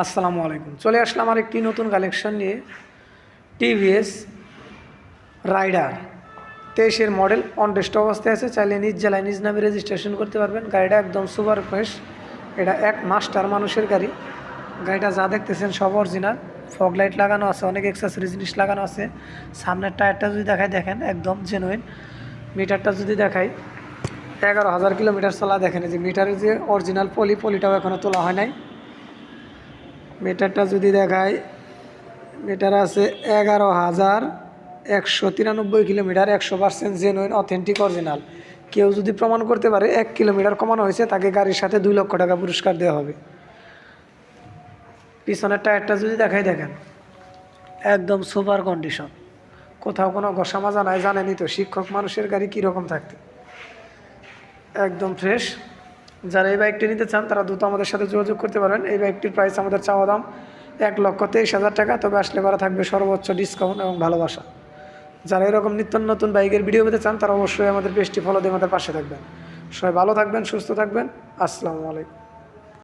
আসসালামু আলাইকুম। চলে আসলাম আর একটি নতুন কালেকশন নিয়ে। টিভিএস রাইডার তেইশের মডেল অন টেস্ট অবস্থায় আছে। চাইলে নিজ জেলায় নিজ নামে রেজিস্ট্রেশন করতে পারবেন। গাড়িটা একদম সুপার ফ্রেশ এটা এক মাস্টার মানুষের গাড়ি। গাড়িটা যা দেখতেছেন সব অরিজিনাল ফগ লাইট লাগানো আছে, অনেক এক্সেসরি জিনিস লাগানো আছে। সামনের টায়ারটা যদি দেখায় দেখেন, একদম জেনুইন মিটারটা যদি দেখাই, এগারো হাজার কিলোমিটার চলা দেখেন। যে মিটারের যে অরিজিনাল পলি পলিটাও এখনও তোলা হয় নাই। মিটারটা যদি দেখায় মিটার আছে এগারো হাজার একশো তিরানব্বই কিলোমিটার, একশো পার্সেন্ট জেনুইন অথেন্টিক অরিজিনাল কেউ যদি প্রমাণ করতে পারে, এক কিলোমিটার কমানো হয়েছে, তাকে গাড়ির সাথে দুই লক্ষ টাকা পুরস্কার দেওয়া হবে। পিছনের টায়ারটা যদি দেখাই, দেখেন। একদম সুপার কন্ডিশন কোথাও কোনো ঘষা মাজা নাই, জানেনই তো, শিক্ষক মানুষের গাড়ি কীরকম থাকতে। একদম ফ্রেশ যারা এই বাইকটি নিতে চান, তারা দ্রুত আমাদের সাথে যোগাযোগ করতে পারেন। এই বাইকটির প্রাইস আমাদের চাওয়া দাম এক লক্ষ তেইশ হাজার টাকা। তবে আসলে করা থাকবে সর্বোচ্চ ডিসকাউন্ট এবং ভালোবাসা। যারা এরকম নিত্য নতুন বাইকের ভিডিও পেতে চান, তারা অবশ্যই আমাদের বেশটি ফলো দিয়ে আমাদের পাশে থাকবেন। সবাই ভালো থাকবেন, সুস্থ থাকবেন। আসসালামু আলাইকুম।